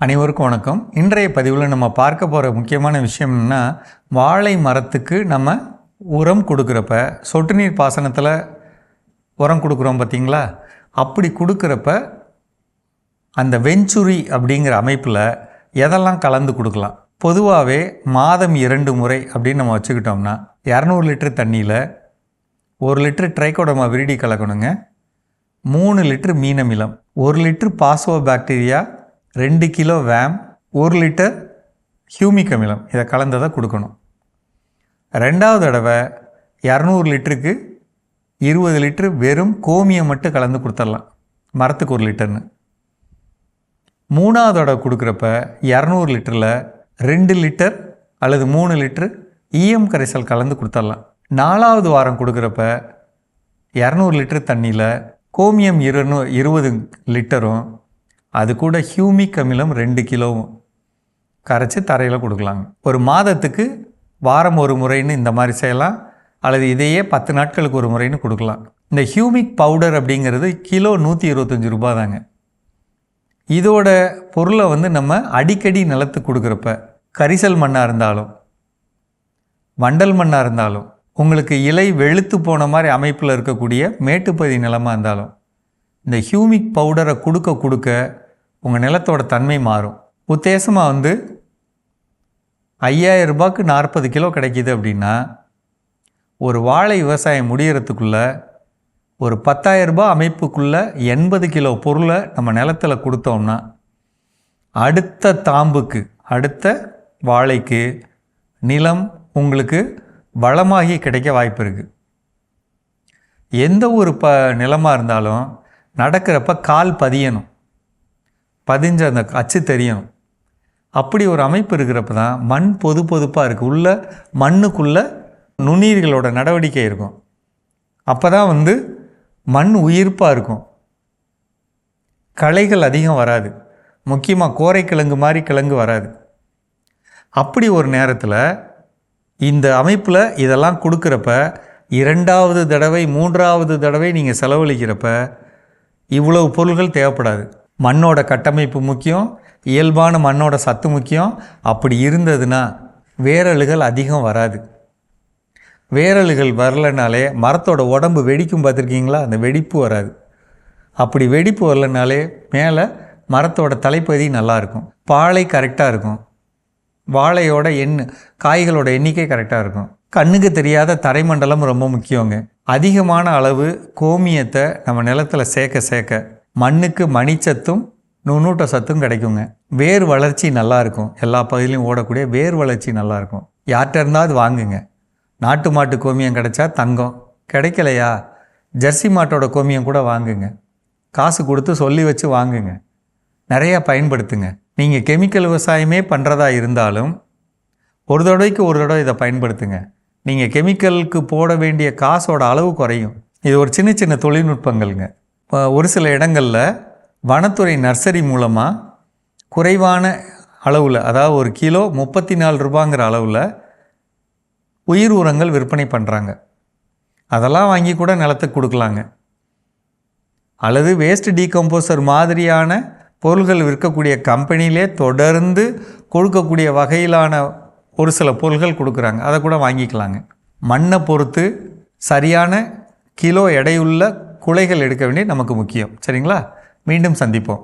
அனைவருக்கும் வணக்கம். இன்றைய பதிவில் நம்ம பார்க்க போகிற முக்கியமான விஷயம் வாழை மரத்துக்கு நம்ம உரம் கொடுக்குறப்ப சொட்டு நீர் பாசனத்தில் உரம் கொடுக்குறோம் பார்த்தீங்களா அப்படி கொடுக்குறப்ப அந்த வெஞ்சுரி அப்படிங்கிற அமைப்பில் எதெல்லாம் கலந்து கொடுக்கலாம்? பொதுவாகவே மாதம் இரண்டு முறை அப்படின்னு நம்ம வச்சுக்கிட்டோம்னா இரநூறு லிட்டர் தண்ணியில் ஒரு லிட்டர் ட்ரைகோடமா விரிடி கலக்கணுங்க. மூணு லிட்டர் மீனமிலம். ஒரு லிட்டர் பாசுவோ பாக்டீரியா ரெண்டு கிலோ வேம் ஒரு லிட்டர் ஹியூமிக் அமிலம். இதை கலந்ததை கொடுக்கணும். ரெண்டாவது தடவை இரநூறு லிட்டருக்கு இருபது லிட்டரு வெறும் கோமியம் மட்டும் கலந்து கொடுத்துடலாம். மரத்துக்கு ஒரு லிட்டர்னு. மூணாவது தடவை கொடுக்குறப்ப இரநூறு லிட்டரில் ரெண்டு லிட்டர் அல்லது மூணு லிட்டரு ஈயம் கரைசல் கலந்து கொடுத்துடலாம். நாலாவது வாரம் கொடுக்குறப்ப இரநூறு லிட்டர் தண்ணியில் கோமியம் இருநூ இருபது லிட்டரும் அது கூட ஹியூமிக் அமிலம் ரெண்டு கிலோவும் கரைச்சி தரையில் கொடுக்கலாங்க ஒரு மாதத்துக்கு வாரம் ஒரு முறைன்னு இந்த மாதிரி செய்யலாம். அல்லது இதையே பத்து நாட்களுக்கு ஒரு முறைன்னு கொடுக்கலாம். இந்த ஹியூமிக் பவுடர் அப்படிங்கிறது கிலோ நூற்றி இருபத்தஞ்சி ரூபா தாங்க. இதோட பொருளை வந்து நம்ம அடிக்கடி நிலத்துக்கு கொடுக்குறப்ப கரிசல் மண்ணாக இருந்தாலும் வண்டல் மண்ணாக இருந்தாலும் உங்களுக்கு இலை வெளுத்து போன மாதிரி அமைப்பில் இருக்கக்கூடிய மேட்டுப்பதி நிலமாக இருந்தாலும் இந்த ஹியூமிக் பவுடரை கொடுக்க கொடுக்க உங்கள் நிலத்தோட தன்மை மாறும். உத்தேசமாக வந்து ஐயாயிரம் ரூபாய்க்கு நாற்பது கிலோ கிடைக்கிது அப்படின்னா ஒரு வாழை விவசாயம் முடிகிறதுக்குள்ளே ஒரு பத்தாயிரம் ரூபாய் அமைப்புக்குள்ளே எண்பது கிலோ பொருளை நம்ம நிலத்தில் கொடுத்தோம்னா அடுத்த தாம்புக்கு அடுத்த வாழைக்கு நிலம் உங்களுக்கு வளமாகி கிடைக்க வாய்ப்பு இருக்குது எந்த ஒரு ப நிலமாக இருந்தாலும் நடக்கிறப்ப கால் பதியணும். பதிஞ்ச அந்த அச்சு தெரியும். அப்படி ஒரு அமைப்பு இருக்கிறப்ப தான் மண் பொது பொதுப்பாக இருக்குது உள்ள மண்ணுக்குள்ளே நுண்ணீர்களோட நடவடிக்கை இருக்கும். அப்போ தான் வந்து மண் உயிர்ப்பாக இருக்கும். களைகள் அதிகம் வராது. முக்கியமாக கோரைக்கிழங்கு மாதிரி கிழங்கு வராது. அப்படி ஒரு நேரத்தில் இந்த அமைப்பில் இதெல்லாம் கொடுக்குறப்ப இரண்டாவது தடவை மூன்றாவது தடவை நீங்கள் செலவழிக்கிறப்ப இவ்வளவு பொருள்கள் தேவைப்படாது. மண்ணோட கட்டமைப்பு முக்கியம் இயல்பான மண்ணோட சத்து முக்கியம். அப்படி இருந்ததுன்னா வேரலுகள் அதிகம் வராது. வேரலுகள் வரலனாலே மரத்தோட உடம்பு வெடிக்கும் பார்த்துருக்கீங்களா? அந்த வெடிப்பு வராது. அப்படி வெடிப்பு வரலனாலே மேலே மரத்தோட தலைப்பதி நல்லாயிருக்கும் பாலை கரெக்டாக இருக்கும். வாழையோட எண் காய்களோட எண்ணிக்கை கரெக்டாக இருக்கும். கண்ணுக்கு தெரியாத தரைமண்டலம் ரொம்ப முக்கியங்க. அதிகமான அளவு கோமியத்தை நம்ம நிலத்தில் சேர்க்க சேர்க்க மண்ணுக்கு மணிச்சத்தும் நுண்ணூட்ட சத்தும் கிடைக்குங்க. வேர் வளர்ச்சி நல்லாயிருக்கும் எல்லா பகுதியிலையும் ஓடக்கூடிய வேர் வளர்ச்சி நல்லாயிருக்கும் யார்கிட்ட இருந்தாவது வாங்குங்க. நாட்டு மாட்டு கோமியம் கிடைச்சா தங்கம். கிடைக்கலையா? ஜெர்சி மாட்டோட கோமியம் கூட வாங்குங்க. காசு கொடுத்து சொல்லி வச்சு வாங்குங்க. நிறையா பயன்படுத்துங்க. நீங்கள் கெமிக்கல் விவசாயமே பண்ணுறதா இருந்தாலும் ஒரு தடவைக்கு ஒரு தடவை இதை பயன்படுத்துங்க. நீங்கள் கெமிக்கலுக்கு போட வேண்டிய காசோட அளவு குறையும். இது ஒரு சின்ன சின்ன தொழில்நுட்பங்கள்ங்க. ஒரு சில இடங்களில் வனத்துறை நர்சரி மூலமாக குறைவான அளவில் அதாவது ஒரு கிலோ முப்பத்தி நாலு ரூபாங்கிற அளவில் உயிர் உரங்கள் விற்பனை பண்ணுறாங்க அதெல்லாம் வாங்கி கூட நிலத்துக்கு கொடுக்கலாங்க. அல்லது வேஸ்ட் டீகம்போசர் மாதிரியான பொருள்கள் விற்கக்கூடிய கம்பெனிலே தொடர்ந்து கொடுக்கக்கூடிய வகையிலான ஒரு சில பொருள்கள் கொடுக்குறாங்க. அதை கூட வாங்கிக்கலாங்க. மண்ணை பொறுத்து சரியான கிலோ எடையுள்ள குலைகள் எடுக்க வேண்டிய நமக்கு முக்கியம். சரிங்களா? மீண்டும் சந்திப்போம்.